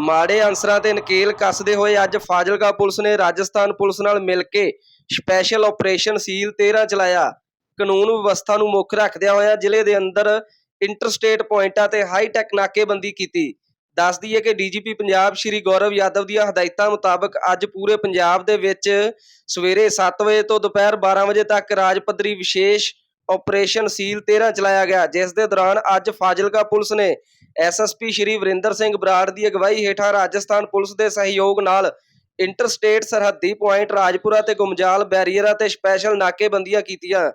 ਮਾੜੇ ਅਨਸਰਾਂ ਤੇ ਨਕੇਲ ਕੱਸਦੇ ਹੋਏ ਅੱਜ ਫਾਜ਼ਿਲਕਾ ਪੁਲਿਸ ਨੇ ਰਾਜਸਥਾਨ ਪੁਲਿਸ ਨਾਲ ਮਿਲ ਕੇ ਸਪੈਸ਼ਲ ਆਪਰੇਸ਼ਨ ਸੀਲ 13 ਚਲਾਇਆ। ਕਾਨੂੰਨ ਵਿਵਸਥਾ ਨੂੰ ਮੁੱਖ ਰੱਖਦਿਆਂ ਹੋਇਆ ਜ਼ਿਲ੍ਹੇ ਦੇ ਅੰਦਰ ਇੰਟਰਸਟੇਟ ਪੁਆਇੰਟਾਂ ਤੇ ਹਾਈ ਟੈਕ ਨਾਕੇਬੰਦੀ ਕੀਤੀ। ਦੱਸ ਦਈਏ ਕਿ ਡੀਜੀਪੀ ਪੰਜਾਬ ਸ਼੍ਰੀ ਗੌਰਵ ਯਾਦਵ ਦੀਆਂ ਹਦਾਇਤਾਂ ਮੁਤਾਬਕ ਅੱਜ ਪੂਰੇ ਪੰਜਾਬ ਦੇ ਵਿੱਚ ਸਵੇਰੇ 7 ਵਜੇ ਤੋਂ ਦੁਪਹਿਰ 12 ਵਜੇ ਤੱਕ ਰਾਜ ਪੱਧਰੀ ਵਿਸ਼ੇਸ਼ ਆਪਰੇਸ਼ਨ ਸੀਲ 13 ਚਲਾਇਆ ਗਿਆ, ਜਿਸ ਦੇ ਦੌਰਾਨ ਅੱਜ ਫਾਜ਼ਿਲਕਾ ਪੁਲਿਸ ਨੇ ਐਸਐਸਪੀ ਸ਼੍ਰੀ ਵਰਿੰਦਰ ਸਿੰਘ ਬਰਾੜ ਦੀ ਅਗਵਾਈ ਹੇਠਾਂ ਰਾਜਸਥਾਨ ਪੁਲਿਸ ਦੇ ਸਹਿਯੋਗ ਨਾਲ ਇੰਟਰਸਟੇਟ ਸਰਹੱਦੀ ਪੁਆਇੰਟ ਰਾਜਪੁਰਾ ਤੇ ਗੁਮਜਾਲ ਬੈਰੀਅਰਾਂ ਤੇ ਸਪੈਸ਼ਲ ਨਾਕੇਬੰਦੀਆਂ ਕੀਤੀਆਂ।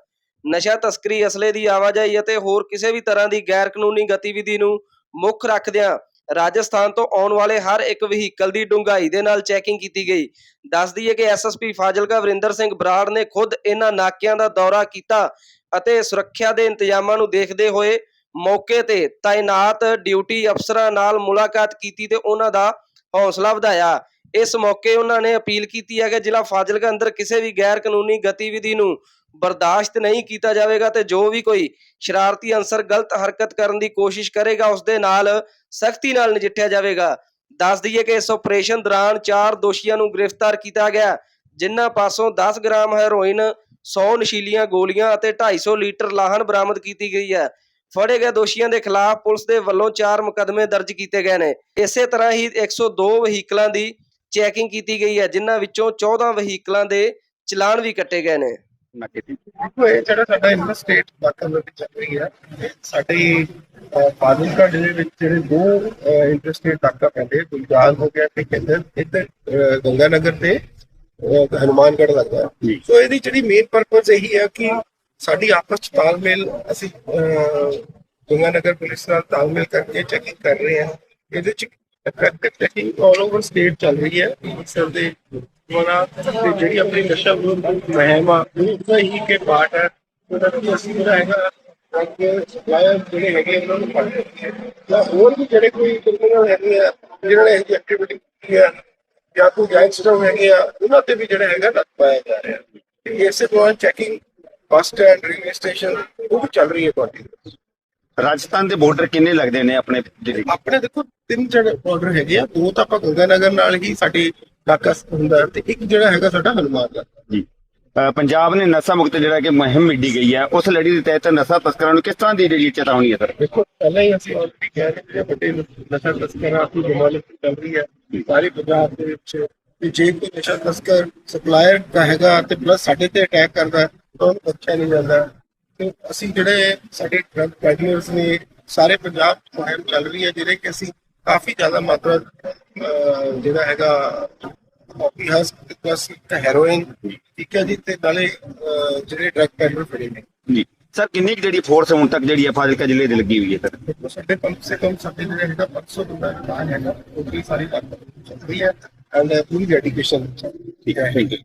ਨਸ਼ਾ ਤਸਕਰੀ ਅਸਲੇ ਦੀ ਆਵਾਜਾਈ ਅਤੇ ਹੋਰ ਕਿਸੇ ਵੀ ਤਰ੍ਹਾਂ ਦੀ ਗੈਰ ਕਾਨੂੰਨੀ ਗਤੀਵਿਧੀ ਨੂੰ ਮੁੱਖ ਰੱਖਦਿਆਂ ਰਾਜਸਥਾਨ ਤੋਂ ਆਉਣ ਵਾਲੇ ਹਰ ਇੱਕ ਵਹੀਕਲ ਦੀ ਡੂੰਘਾਈ ਦੇ ਨਾਲ ਚੈਕਿੰਗ ਕੀਤੀ ਗਈ। ਦੱਸ ਦਈਏ ਕਿ ਐਸਐਸਪੀ ਫਾਜ਼ਿਲਕਾ ਵਰਿੰਦਰ ਸਿੰਘ ਬਰਾੜ ਨੇ ਖੁਦ ਇਹਨਾਂ ਨਾਕਿਆਂ ਦਾ ਦੌਰਾ ਕੀਤਾ ਅਤੇ ਸੁਰੱਖਿਆ ਦੇ ਇੰਤਜ਼ਾਮਾਂ ਨੂੰ ਦੇਖਦੇ ਹੋਏ ਮੌਕੇ ਤੇ ਤਾਇਨਾਤ ਡਿਊਟੀ ਅਫਸਰਾਂ ਨਾਲ ਮੁਲਾਕਾਤ ਕੀਤੀ ਤੇ ਉਹਨਾਂ ਦਾ ਹੌਸਲਾ ਵਧਾਇਆ। ਇਸ ਮੌਕੇ ਉਹਨਾਂ ਨੇ ਅਪੀਲ ਕੀਤੀ ਹੈ ਕਿ ਜ਼ਿਲ੍ਹਾ ਫਾਜ਼ਿਲਕਾ ਅੰਦਰ ਕਿਸੇ ਵੀ ਗੈਰ ਕਾਨੂੰਨੀ ਗਤੀਵਿਧੀ ਨੂੰ ਬਰਦਾਸ਼ਤ ਨਹੀਂ ਕੀਤਾ ਜਾਵੇਗਾ ਤੇ ਜੋ ਵੀ ਕੋਈ ਸ਼ਰਾਰਤੀ ਅਨਸਰ ਗਲਤ ਹਰਕਤ ਕਰਨ ਦੀ ਕੋਸ਼ਿਸ਼ ਕਰੇਗਾ, ਉਸ ਦੇ ਨਾਲ ਸਖਤੀ ਨਾਲ ਨਜਿੱਠਿਆ ਜਾਵੇਗਾ। ਦੱਸ ਦਈਏ ਕਿ ਇਸ ਆਪਰੇਸ਼ਨ ਦੌਰਾਨ ਚਾਰ ਦੋਸ਼ੀਆਂ ਨੂੰ ਗ੍ਰਿਫਤਾਰ ਕੀਤਾ ਗਿਆ, ਜਿਨ੍ਹਾਂ ਪਾਸੋਂ 10 ਗ੍ਰਾਮ ਹੈਰੋਇਨ 100 ਨਸ਼ੀਲੀਆਂ ਗੋਲੀਆਂ ਅਤੇ 250 ਲੀਟਰ ਲਾਹਨ ਬਰਾਮਦ ਕੀਤੀ ਗਈ ਹੈ। ਫੜੇ ਗਏ ਦੋਸ਼ੀਆਂ ਦੇ ਖਿਲਾਫ ਪੁਲਿਸ ਦੇ ਵੱਲੋਂ ਚਾਰ ਮੁਕੱਦਮੇ ਦਰਜ ਕੀਤੇ ਗਏ ਨੇ। ਇਸੇ ਤਰ੍ਹਾਂ ਹੀ 102 ਵਹੀਕਲਾਂ ਦੀ ਚੈਕਿੰਗ ਕੀਤੀ ਗਈ ਹੈ ਜਿਨ੍ਹਾਂ ਵਿੱਚੋਂ 14 ਵਹੀਕਲਾਂ ਦੇ ਚਲਾਨ ਵੀ ਕੱਟੇ ਗਏ ਨੇ। ਦੇਖੋ ਇਹ ਜਿਹੜਾ ਸਾਡਾ ਇੰਟਰ ਸਟੇਟ ਨਾਕਾਬੰਦੀ ਚੱਲ ਰਹੀ ਹੈ ਸਾਡੇ ਫਾਜ਼ਿਲਕਾ ਜ਼ਿਲ੍ਹੇ ਵਿੱਚ ਜਿਹੜੇ ਦੋ ਇੰਟਰ ਸਟੇਟ ਨਾਕਾ ਪੈਂਦੇ ਗੁਲਜ਼ਾਰ ਹੋ ਗਿਆ ਤੇ ਇੱਧਰ ਅਹ, ਗੰਗਾਨਗਰ ਤੇ ਅਹ, ਹਨੂਮਾਨਗੜ੍ਹ ਲੱਗਦਾ ਹੈ। ਸੋ ਇਹਦੀ ਜਿਹੜੀ ਮੇਨ ਪਰਪਸ ਇਹੀ ਹੈ ਕਿ ਸਾਡੀ ਆਪਸ ਚ ਤਾਲਮੇਲ ਅਸੀਂ ਅਹ, ਗੰਗਾਨਗਰ ਪੁਲਿਸ ਨਾਲ ਤਾਲਮੇਲ ਕਰਕੇ ਚੈਕਿੰਗ ਕਰ ਰਹੇ ਹਾਂ। ਇਹਦੇ ਚ effective checking all over state ਚੱਲ ਰਹੀ ਹੈ। ਸਰ ਦੇ ਦੁਆਰਾ ਤੇ ਜਿਹੜੀ ਆਪਣੀ ਨਸ਼ਾ ਵਿਰੋਧ ਮੁਹਿੰਮ ਆ ਉਹਦਾ ਹੀ ਕੇ ਪਾਰਟ ਹੈ। ਉਹਦਾ ਵੀ ਅਸੀਂ ਜਿਹੜਾ ਹੈਗਾ ਅੱਗੇ ਸਪਲਾਇਰ ਜਿਹੜੇ ਹੈਗੇ ਉਹਨਾਂ ਨੂੰ ਫੜ ਰਹੇ ਹਾਂ ਜਾਂ ਹੋਰ ਵੀ ਜਿਹੜੇ ਕੋਈ ਕ੍ਰਿਮੀਨਲ ਹੈਗੇ ਆ ਜਿਹਨਾਂ ਨੇ ਇਹ ਐਕਟੀਵਿਟੀ ਕੀਤੀ ਹੈ ਜਾਂ ਕੋਈ ਗੈਂਗਸਟਰ ਹੈਗੇ ਆ ਉਹਨਾਂ ਤੇ ਵੀ ਜਿਹੜਾ ਹੈਗਾ ਨੱਥ ਪਾਇਆ ਜਾ ਰਿਹਾ। ਤੇ ਇਸੇ ਦੌਰਾਨ checking bus stand railway station ਉਹ ਵੀ ਚੱਲ ਰਹੀ ਹੈ ਤੁਹਾਡੀ ਰਾਜਸਥਾਨ ਦੇ ਬਾਰਡਰ ਕਿੰਨੇ ਲੱਗਦੇ ਨੇ ਆਪਣੇ ਜਿਹੜੇ? ਆਪਣੇ ਦੇਖੋ ਤਿੰਨ ਜਿਹੜੇ ਬਾਰਡਰ ਹੈਗੇ ਆ ਦੋ ਤਾਂ ਆਪਾਂ ਗੰਗਾਨਗਰ ਨਾਲ ਹੀ ਸਾਡੀ ਨਾਕਾ ਹੁੰਦਾ ਤੇ ਇੱਕ ਜਿਹੜਾ ਹੈਗਾ ਸਾਡਾ ਹਨੂਮਾਨ ਦਾ। ਜੀ। ਪੰਜਾਬ ਨੇ ਨਸ਼ਾ ਮੁਕਤ ਜਿਹੜਾ ਕਿ ਮੁਹਿੰਮ ਵਿੱਢੀ ਗਈ ਹੈ ਉਸ ਲੜੀ ਦੇ ਤਹਿਤ ਨਸ਼ਾ ਤਸਕਰਾਂ ਨੂੰ ਕਿਸ ਤਰ੍ਹਾਂ ਦੀ ਜਿਹੜੀ ਚੇਤਾਵਨੀ ਹੈ ਸਰ? ਦੇਖੋ ਪਹਿਲਾਂ ਹੀ ਅਸੀਂ ਆਲਰੇਡੀ ਕਹਿ ਰਹੇ ਕਿ ਵੱਡੇ ਨਸ਼ਾ ਤਸਕਰਾਂ ਆਪਣੀ ਜਮਾਨਤ ਚੱਲ ਰਹੀ ਹੈ। ਸਾਰੇ ਪੰਜਾਬ ਦੇ ਵਿੱਚ ਵੀ ਜੇ ਕੋਈ ਨਸ਼ਾ ਤਸਕਰ ਸਪਲਾਇਰ ਦਾ ਹੈਗਾ ਤੇ ਪਲੱਸ ਸਾਡੇ ਤੇ ਅਟੈਕ ਕਰਦਾ ਤਾਂ ਉਹਨੂੰ ਬਖਸ਼ਿਆ ਨਹੀਂ ਜਾਂਦਾ। ਤੇ ਅਸੀਂ ਜਿਹੜੇ ਸਾਡੇ ਡਰਗ ਪੈਡਲਰਸ ਨੇ ਸਾਰੇ ਪੰਜਾਬ 'ਚ ਮੁਹਿੰਮ ਚੱਲ ਰਹੀ ਹੈ ਜਿਹੜੇ ਕਿ ਅਸੀਂ ਕਾਫੀ ਜ਼ਿਆਦਾ ਮਾਤਰਾ ਜਿਹੜਾ ਹੈਗਾ ਕਾਪੀ ਹਸ ਪਲੱਸ ਹੈਰੋਇਨ ਠੀਕ ਹੈ ਜੀ ਤੇ ਨਾਲੇ ਜਿਹੜੇ ਡਰਗ ਪੈਡਲਰ ਫੜੇ ਨੇ। ਜੀ। ਸਰ ਕਿੰਨੀ ਜਿਹੜੀ ਫੋਰਸ ਹੁਣ ਤੱਕ ਜਿਹੜੀ ਹੈ ਫਾਜ਼ਿਲਕਾ ਜ਼ਿਲ੍ਹੇ ਦੇ ਲੱਗੀ ਹੋਈ ਹੈ ਸਰ? ਸਾਡੇ ਕਮ ਸੇ ਕਮ ਸਾਡੇ ਜਿਹੜੇ ਹੈਗਾ 500 ਬੰਦਾ ਹੈਗਾ ਉਹ ਵੀ ਸਾਰੀ ਲੱਗ we and uh, full dedication. Thank you.